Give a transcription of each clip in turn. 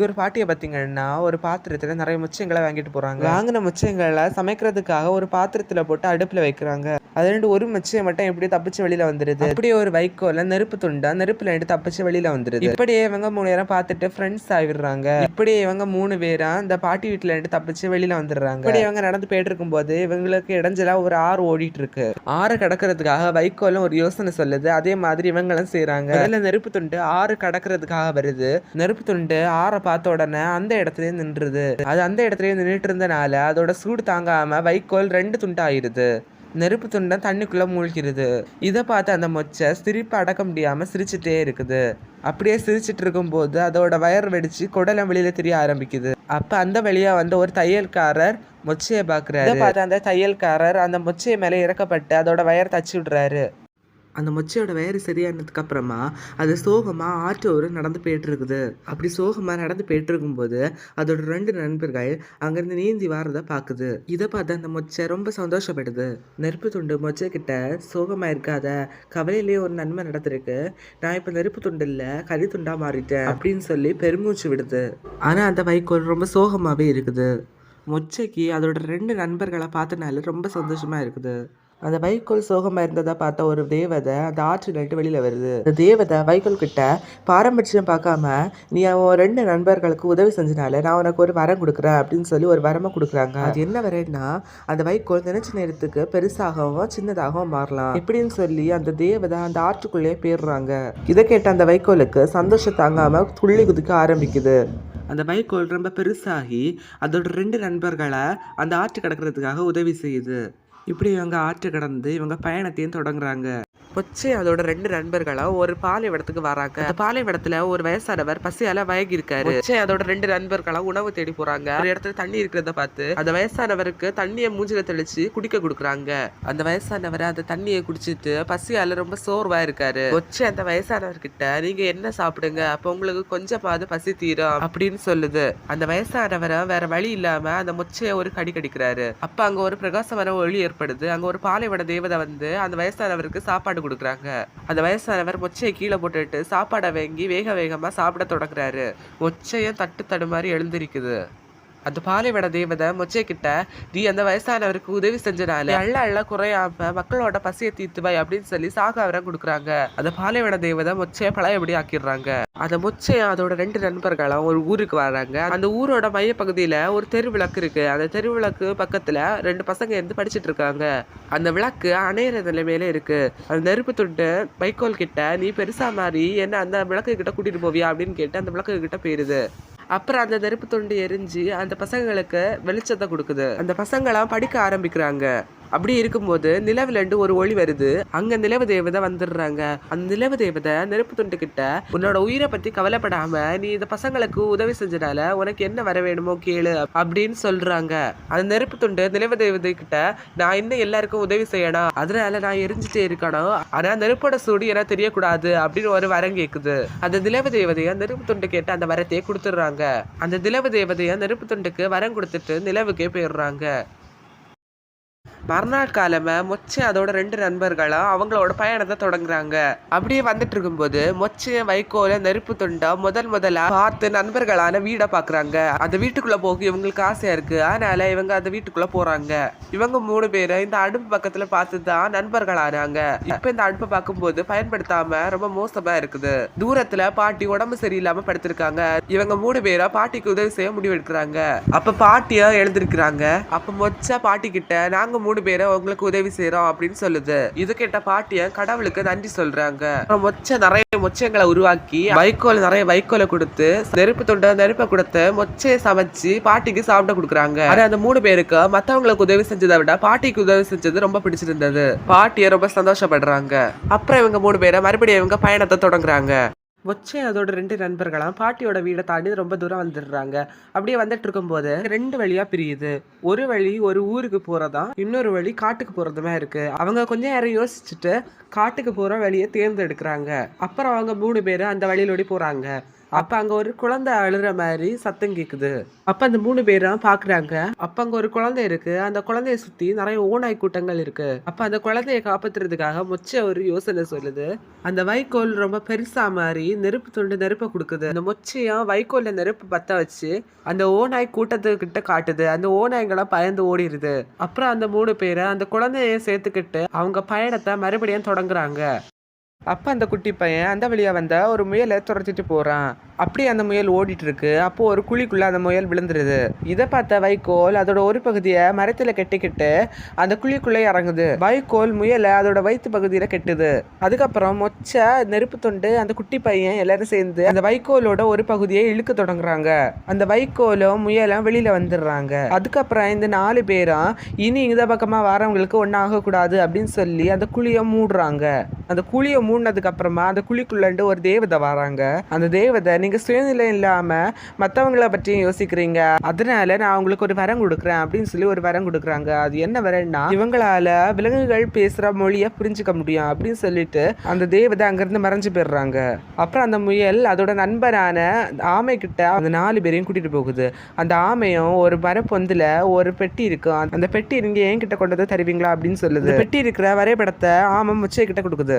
இவர் பாட்டியை பார்த்தீங்கன்னா ஒரு பாத்திரத்துல நிறைய முச்சங்களை வாங்கிட்டு போறாங்க. வாங்கின முச்சங்களை சமைக்கிறதுக்காக ஒரு பாத்திரத்துல போட்டு அடுப்புல வைக்கிறாங்க. அது ரெண்டு ஒரு முச்சையை மட்டும் எப்படி தப்பிச்சு வெளியில வந்துருது. அப்படியே ஒரு வைக்கோல நெருப்பு துண்டா நெருப்புல எடுத்து தப்பிச்சு வெளியில வந்துருது. இப்படியே இவங்க மூணு பேரும் பார்த்துட்டு ஃப்ரெண்ட்ஸ் ஆகிடுறாங்க இப்படியே இவங்க மூணு பேரும் அந்த பாட்டி வீட்டுல இருந்து தப்பிச்சு வெளியில வந்துடுறாங்க. இப்படி இவங்க நடந்து போயிட்டு இருக்கும்போது இவங்களுக்கு இடைஞ்சலா ஒரு ஆறு ஓடிட்டு இருக்கு ஆறு கடக்கிறதுக்காக வைக்கோலும் ஒரு யோசனை சொல்லுது. அதே மாதிரி இவங்களும் செய்றாங்க. அதுல நெருப்பு துண்டு ஆறு கடக்கிறதுக்காக வருது. நெருப்பு துண்டு ஆறை பார்த்த உடனே அந்த இடத்துலயே நின்றுது. அது அந்த இடத்துலயே நின்றுட்டு இருந்தனால அதோட சூடு தாங்காம வைக்கோல் ரெண்டு துண்டாயிருது. நெருப்பு துண்டம் தண்ணிக்குள்ள மூழ்கிறது இதை பார்த்து அந்த மொச்சை சிரிப்பு அடக்க முடியாம சிரிச்சுட்டே இருக்குது. அப்படியே சிரிச்சிட்டு இருக்கும்போது அதோட வயர் வெடிச்சு குடலம் வெளியில தெரிய ஆரம்பிக்குது. அப்ப அந்த வழியா வந்து ஒரு தையல்காரர் மொச்சையை பாக்குறாரு பார்த்து அந்த தையல்காரர் அந்த மொச்சையை மேல இறக்கப்பட்டு அதோட வயர் தச்சு விடுறாரு. அந்த மொச்சையோட வயறு சரியானதுக்கு அப்புறமா அது சோகமாக ஆற்றோரு நடந்து போயிட்டு இருக்குது அப்படி சோகமாக நடந்து போயிட்டு இருக்கும்போது அதோட ரெண்டு நண்பர்கள் அங்கேருந்து நீந்தி வாரதை பார்க்குது இதை பார்த்து அந்த மொச்சை ரொம்ப சந்தோஷப்படுது. நெருப்பு துண்டு மொச்சை சோகமாக இருக்காத கவலையிலேயே ஒரு நன்மை நடந்திருக்கு. நான் இப்போ நெருப்பு துண்டு இல்லை கறி துண்டாக மாறிட்டேன் அப்படின்னு சொல்லி பெருமூச்சு விடுது. ஆனால் அந்த வைக்கோல் ரொம்ப சோகமாகவே இருக்குது. மொச்சைக்கு அதோட ரெண்டு நண்பர்களை பார்த்தனால ரொம்ப சந்தோஷமாக இருக்குது. அந்த வைக்கோல் சோகமா இருந்ததை பார்த்த ஒரு தேவதை அந்த ஆற்று நட்டு வெளியில வருது. அந்த தேவதை வைக்கோல் கிட்ட பாரம்பரியம் பார்க்காம நீ அவன் ரெண்டு நண்பர்களுக்கு உதவி செஞ்சனால நான் உனக்கு ஒரு வரம் கொடுக்குறேன் அப்படின்னு சொல்லி ஒரு வரமை கொடுக்குறாங்க. அது என்ன வரேன்னா அந்த வைக்கோல் நினைச்ச நேரத்துக்கு பெருசாகவும் சின்னதாகவும் மாறலாம் இப்படின்னு சொல்லி அந்த தேவதை அந்த ஆற்றுக்குள்ளேயே போயிடுறாங்க. இதை கேட்ட அந்த வைக்கோலுக்கு சந்தோஷம் தாங்காம துள்ளி குதிக்க ஆரம்பிக்குது. அந்த வைக்கோல் ரொம்ப பெருசாகி அதோட ரெண்டு நண்பர்களை அந்த ஆற்று கிடக்கிறதுக்காக உதவி செய்யுது. இப்படி இவங்க ஆற்று கடந்து இவங்க பயணத்தையும் தொடங்குறாங்க. பொச்சை. அதோட ரெண்டு நண்பர்களும் ஒரு பாலைவனத்துக்கு வராங்க. அந்த பாலைவனத்துல ஒரு வயசானவர் பசியால வயகி இருக்காரு பொச்சை. அதோட ரெண்டு நண்பர்களும் உணவு தேடி போறாங்க. ஒரு இடத்துல தண்ணி இருக்கிறத பார்த்து அந்த வயசானவருக்கு தண்ணியை மூஞ்சில தெளிச்சு குடிக்க கொடுக்குறாங்க. அந்த வயசானவர் அந்த தண்ணியை குடிச்சிட்டு பசியால ரொம்ப சோர்வா இருக்காரு பொச்சை. அந்த வயசானவர்கிட்ட நீங்க என்ன சாப்பிடுங்க? அப்ப உங்களுக்கு கொஞ்சமாவது பசி தீரும் அப்படின்னு சொல்லுது. அந்த வயசானவரை வேற வழி இல்லாம அந்த மொச்சையை ஒரு கடி கடிக்கிறாரு. அப்ப அங்க ஒரு பிரகாசமான ஒளி ஏற்படுது. அங்க ஒரு பாலைவன தேவதை வந்து அந்த வயசானவருக்கு சாப்பாடு கொடுக்குறாங்க அந்த வயசானவர் மொச்சையை கீழே போட்டுட்டு சாப்பாடை வாங்கி வேக வேகமா சாப்பிட தொடங்குறாரு. மொச்சையும் தட்டு தடுமாறி எழுந்திருக்குது. அந்த பாலைவன தேவதை மொச்சை கிட்ட நீ அந்த வயசானவருக்கு உதவி செஞ்சனால அள்ள அள்ள குறையாம மக்களோட பசியை தீர்த்துவாய் அப்படின்னு சொல்லி சாகாவரம் கொடுக்குறாங்க. அந்த பாலைவன தேவதை மொச்சையை பழையபடி ஆக்கிடுறாங்க. அந்த மொச்சையை அதோட ரெண்டு நண்பர்களும் ஒரு ஊருக்கு வராங்க. அந்த ஊரோட மைய ஒரு தெரு விளக்கு இருக்கு. அந்த தெரு விளக்கு பக்கத்துல ரெண்டு பசங்க இருந்து படிச்சிட்டு இருக்காங்க. அந்த விளக்கு அணையிற நிலைமையில இருக்கு. அந்த நெருப்பு துண்டு வைக்கோல் கிட்ட நீ பெருசா மாறி என்ன அந்த விளக்கு கிட்ட கூட்டிட்டு போவியா? அப்படின்னு கேட்டு அந்த விளக்கு கிட்ட போயிருது. அப்புறம் அந்த நெருப்பு துண்டு எரிஞ்சு அந்த பசங்களுக்கு வெளிச்சத்தை கொடுக்குது. அந்த பசங்களாம் படிக்க ஆரம்பிக்கிறாங்க. அப்படி இருக்கும்போது நிலவுலேண்டு ஒரு ஒளி வருது. அங்க நிலவு தேவதை வந்துடுறாங்க. அந்த நிலவு தேவதை நெருப்பு துண்டு கிட்ட உன்னோட உயிரை பத்தி கவலைப்படாம நீ இந்த பசங்களுக்கு உதவி செஞ்சனால உனக்கு என்ன வர வேணுமோ கேளு அப்படின்னு சொல்றாங்க. அந்த நெருப்பு துண்டு நிலவு தேவதை கிட்ட நான் இன்னும் எல்லாருக்கும் உதவி செய்யணும். அதனால நான் எரிஞ்சுட்டே இருக்கணும். ஆனா நெருப்போட சூடு என தெரியக்கூடாது அப்படின்னு ஒரு வரம் கேக்குது. அந்த நிலவு தேவதைய நெருப்பு துண்டு கேட்டு அந்த வரத்தையே கொடுத்துடுறாங்க. அந்த நிலவு தேவதைய நெருப்பு துண்டுக்கு வரம் கொடுத்துட்டு நிலவுக்கே போயிடுறாங்க. மறுநாள் காலம மொச்சை அதோட ரெண்டு நண்பர்களும் அவங்களோட பயணத்தை தொடங்குறாங்க. அப்படியே வந்துட்டு இருக்கும்போது மொச்சு வைக்கோல நெருப்பு துண்டா முதல் முதலா பார்த்து நண்பர்களான வீடை பாக்குறாங்க. அந்த வீட்டுக்குள்ள போக இவங்களுக்கு ஆசையா இருக்கு. அதனால இவங்க அந்த வீட்டுக்குள்ள போறாங்க. இவங்க மூணு பேரும் இந்த அடுப்பு பக்கத்துல பார்த்து தான் நண்பர்களானாங்க. இப்ப இந்த அடுப்பை பார்க்கும்போது பயன்படுத்தாம ரொம்ப மோசமா இருக்குது. தூரத்துல பாட்டி உடம்பு சரியில்லாம படுத்திருக்காங்க. இவங்க மூணு பேரா பாட்டிக்கு உதவி செய்ய முடிவெடுக்கிறாங்க. அப்ப பாட்டியா எழுந்திருக்கிறாங்க. அப்ப மொச்ச பாட்டி கிட்ட நாங்க மூணு மூணு பேரை உங்களுக்கு உதவி செய்யறோம் அப்படின்னு சொல்லுது. இது கேட்ட பாட்டிய கடவுளுக்கு நன்றி சொல்றாங்க. அப்புறம் மொச்ச நிறைய மொச்சங்களை உருவாக்கி வைக்கோல் நிறைய வைக்கோலை கொடுத்து நெருப்பு தொண்ட நெருப்பை கொடுத்து மொச்சையை சமைச்சு பாட்டிக்கு சாப்பிட கொடுக்குறாங்க. ஆனா அந்த மூணு பேருக்கு மத்தவங்களுக்கு உதவி செஞ்சதை விட பாட்டிக்கு உதவி செஞ்சது ரொம்ப பிடிச்சிருந்தது. பாட்டிய ரொம்ப சந்தோஷப்படுறாங்க. அப்புறம் இவங்க மூணு பேரை மறுபடியும் இவங்க பயணத்தை தொடங்குறாங்க. மொச்சை அதோட ரெண்டு நண்பர்களாம். பாட்டியோட வீடை தாண்டி ரொம்ப தூரம் வந்துடுறாங்க. அப்படியே வந்துட்டு இருக்கும்போது ரெண்டு வழியா பிரியுது. ஒரு வழி ஒரு ஊருக்கு போறதா இன்னொரு வழி காட்டுக்கு போறதுமே இருக்கு. அவங்க கொஞ்ச நேரம் யோசிச்சுட்டு காட்டுக்கு போற வழியை தேர்ந்தெடுக்கிறாங்க. அப்புறம் அவங்க மூணு பேரும் அந்த வழியிலோடி போறாங்க. அப்ப அங்க ஒரு குழந்தை அழுற மாதிரி சத்தம் கேக்குது. அப்ப அந்த மூணு பேரும் பாக்குறாங்க. அப்ப அங்க ஒரு குழந்தை இருக்கு. அந்த குழந்தைய சுத்தி நிறைய ஓநாய் கூட்டங்கள் இருக்கு. அப்ப அந்த குழந்தைய காப்பாத்துறதுக்காக மொச்ச ஒரு யோசனை சொல்லுது. அந்த வைக்கோல் ரொம்ப பெருசா மாதிரி நெருப்பு துண்டு நெருப்பை கொடுக்குது. அந்த மொச்சையும் வைக்கோல்ல நெருப்பு பத்த வச்சு அந்த ஓநாய் கூட்டத்துக்கிட்ட காட்டுது. அந்த ஓநாய்ங்களாம் பயந்து ஓடிடுது அப்புறம் அந்த மூணு பேரை அந்த குழந்தைய சேர்த்துக்கிட்டு அவங்க பயணத்தை மறுபடியும் தொடங்குறாங்க. அப்போ அந்த குட்டி பையன் அந்த வழியாக வந்த ஒரு முயலை துரத்திட்டு போகிறான் அப்படியே அந்த முயல் ஓடிட்டு இருக்கு அப்போ ஒரு குழிக்குள்ளே அந்த முயல் விழுந்துருது. இதை பார்த்த வைக்கோல் அதோட ஒரு பகுதியை மரத்தில் கெட்டிக்கிட்டு அந்த குழிக்குள்ளே இறங்குது. வைக்கோல் முயலை அதோட வயிற்று பகுதியில் கெட்டுது. அதுக்கப்புறம் மொச்ச நெருப்பு தொண்டு அந்த குட்டி பையன் எல்லாரும் சேர்ந்து அந்த வைக்கோலோட ஒரு பகுதியை இழுக்க தொடங்குறாங்க. அந்த வைக்கோலும் முயலும் வெளியில் வந்துடுறாங்க. அதுக்கப்புறம் இந்த நாலு பேரும் இனி இந்த பக்கமாக வரவங்களுக்கு ஒன்றும் ஆகக்கூடாது அப்படின்னு சொல்லி அந்த குழியை மூடுறாங்க. அந்த குழியை மூடினதுக்கு அப்புறமா அந்த குழிக்குள்ளண்டு ஒரு தேவதை வராங்க. அந்த தேவதை நீங்க சுயநிலை இல்லாம மத்தவங்கள பற்றியும் யோசிக்கிறீங்க. அதனால நான் உங்களுக்கு ஒரு வரம் கொடுக்குறேன் அப்படின்னு சொல்லி ஒரு வரம் கொடுக்குறாங்க. அது என்ன வரேன்னா இவங்களால விலங்குகள் பேசுற மொழியை புரிஞ்சுக்க முடியும் அப்படின்னு சொல்லிட்டு அந்த தேவதை அங்கிருந்து மறைஞ்சு போயிடுறாங்க. அப்புறம் அந்த முயல் அதோட நண்பரான ஆமை கிட்ட அந்த நாலு பேரையும் கூட்டிட்டு போகுது. அந்த ஆமையும் ஒரு மரப்பொந்துல ஒரு பெட்டி இருக்கும். அந்த பெட்டி நீங்க என்கிட்ட கொண்டு வந்து தருவீங்களா அப்படின்னு சொல்லுது. பெட்டி இருக்கிற வரைபடத்தை ஆமை முச்சை கிட்ட கொடுக்குது.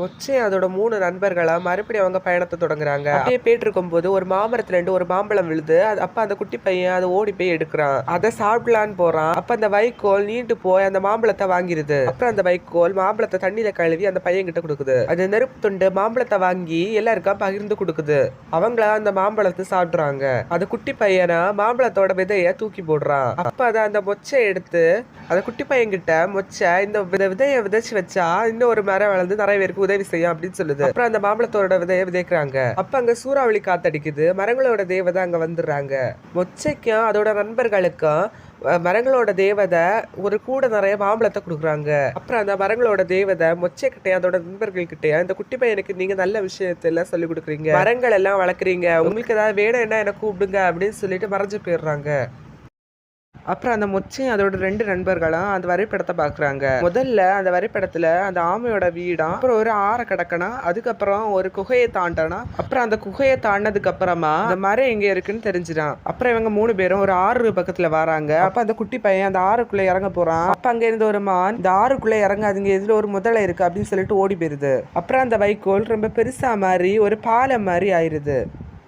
மொச்சை அதோட மூணு நண்பர்களா மறுபடியும் அவங்க பயணத்தை தொடங்குறாங்க. அப்படியே போயிட்டு இருக்கும்போது ஒரு மாமரத்துல இருந்து ஒரு மாம்பழம் விழுது. அது அப்ப அந்த குட்டி பையன் அதை ஓடி போய் எடுக்கிறான். அதை சாப்பிடலான்னு போறான். அப்ப அந்த வைக்கோல் நீண்டு போய் அந்த மாம்பழத்தை வாங்கிருது. அப்புறம் அந்த வைக்கோல் மாம்பழத்தை தண்ணியில கழுவி அந்த பையன் கிட்ட கொடுக்குது. அந்த நெருப்பு துண்டு மாம்பழத்தை வாங்கி எல்லாருக்கும் பகிர்ந்து கொடுக்குது. அவங்கள அந்த மாம்பழத்தை சாப்பிடுறாங்க. அது குட்டி பையனா மாம்பழத்தோட விதைய தூக்கி போடுறான். அப்ப அதை அந்த மொச்சை எடுத்து அந்த குட்டி பையன் கிட்ட மொச்சை இந்த வித- விதைய விதைச்சு வச்சா இன்னும் ஒரு மரம் வளர்ந்து நிறைய பேருக்கு உதவி செய்யும் அப்படின்னு சொல்லுது. அப்புறம் அந்த மாம்பழத்தோட விதைய விதைக்கிறாங்க. அப்ப அங்க சூறாவளி காத்தடிக்குது. மரங்களோட தேவதை அங்க வந்துடுறாங்க. மொச்சைக்கும் அதோட நண்பர்களுக்கும் மரங்களோட தேவதை ஒரு கூட நிறைய மாம்பழத்தை கொடுக்குறாங்க. அப்புறம் அந்த மரங்களோட தேவதை மொச்சைக்கிட்டே அதோட நண்பர்கள் அந்த குட்டி பையனுக்கு நீங்க நல்ல விஷயத்தை எல்லாம் சொல்லி கொடுக்குறீங்க. மரங்கள் எல்லாம் வளர்க்குறீங்க. உங்களுக்கு ஏதாவது வேணும்னா என்ன கூப்பிடுங்க அப்படின்னு சொல்லிட்டு மறைஞ்சு போயிடுறாங்க. அப்புறம் அந்த மொச்சையும் அதோட ரெண்டு நண்பர்களும் அந்த வரைபடத்தை பார்க்குறாங்க. முதல்ல அந்த வரைபடத்துல அந்த ஆமையோட வீடம் அப்புறம் ஒரு ஆற கிடக்கணும் அதுக்கப்புறம் ஒரு குகையை தாண்டனா அப்புறம் அந்த குகையை தாண்டினதுக்கு அப்புறமா அந்த மரம் எங்க இருக்குன்னு தெரிஞ்சிடும் அப்புறம் இவங்க மூணு பேரும் ஒரு ஆறு பக்கத்துல வராங்க. அப்ப அந்த குட்டி பையன் அந்த ஆறுக்குள்ள இறங்க போறான். அப்ப அங்க இருந்து ஒரு மான் இந்த ஆறுக்குள்ள இறங்காதுங்க இதுல ஒரு முதலை இருக்கு அப்படின்னு சொல்லிட்டு ஓடி போயிருது. அப்புறம் அந்த வைக்கோல் ரொம்ப பெருசா மாதிரி ஒரு பாலம் மாதிரி ஆயிருது.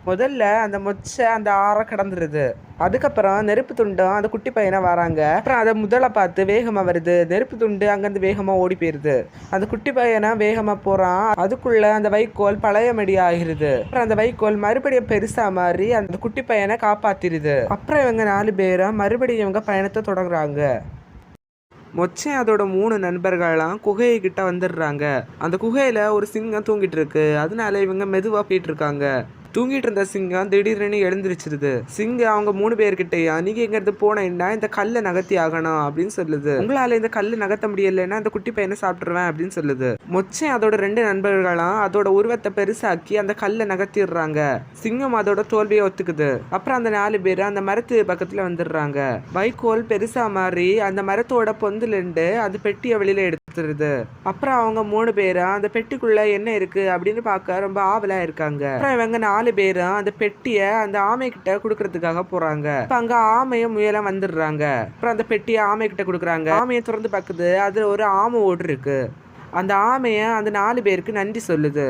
முதல்ல அந்த மொச்சை அந்த ஆற கடந்துருது. அதுக்கப்புறம் நெருப்பு துண்டும் அந்த குட்டி பையனை வராங்க. அப்புறம் அதை முதலை பார்த்து வேகமாக வருது. நெருப்பு துண்டு அங்கேருந்து வேகமாக ஓடி போயிடுது அந்த குட்டி பையனை வேகமாக போகிறான் அதுக்குள்ள அந்த வைக்கோல் பழையபடி ஆகிருது. அப்புறம் அந்த வைக்கோல் மறுபடியும் பெருசா மாறி அந்த குட்டி பையனை காப்பாத்திருது. அப்புறம் இவங்க நாலு பேரும் மறுபடியும் இவங்க பயணத்தை தொடங்குறாங்க. மொச்சை அதோட மூணு நண்பர்கள்லாம் குகையை கிட்ட வந்துடுறாங்க. அந்த குகையில ஒரு சிங்கம் தூங்கிட்டு இருக்கு. அதனால இவங்க மெதுவாக போயிட்டு இருக்காங்க. தூங்கிட்டு இருந்த சிங்கம் திடீர்னு எழுந்திருச்சிருது. சிங்கம் அவங்க மூணு பேர்கிட்டயா நீங்க எங்கிறது போனேன்னா இந்த கல்லை நகர்த்தி ஆகணும் அப்படின்னு சொல்லுது. உங்களால இந்த கல்லு நகர்த்த முடியலைன்னா அந்த குட்டி பையனை சாப்பிட்டுருவேன் அப்படின்னு சொல்லுது. மொச்சை அதோட ரெண்டு நண்பர்களும் அதோட உருவத்தை பெருசாக்கி அந்த கல்லை நகர்த்திடுறாங்க. சிங்கம் அதோட தோல்வியை ஒத்துக்குது. அப்புறம் அந்த நாலு பேர் அந்த மரத்து பக்கத்துல வந்துடுறாங்க. வைக்கோல் பெருசா மாறி அந்த மரத்தோட பொந்துல இருந்து அந்த பெட்டியை வெளியில எடுத்துருது அப்புறம் அவங்க மூணு பேரும் அந்த பெட்டிக்குள்ள என்ன இருக்கு? அப்படின்னு பார்க்க ரொம்ப ஆவலா இருக்காங்க. அப்புறம் இவங்க நாலு நாலு பேரும் அந்த பெட்டியை அந்த ஆமை கிட்ட கொடுக்கறதுக்காக போறாங்க. இப்போ அங்க ஆமையும் முயலும் வந்துடுறாங்க. அப்புறம் அந்த பெட்டியை ஆமை கிட்ட கொடுக்குறாங்க. ஆமையை திறந்து பார்க்குது அதுல ஒரு ஆமை ஓடு இருக்கு அந்த ஆமையை அந்த நாலு பேருக்கு நன்றி சொல்லுது.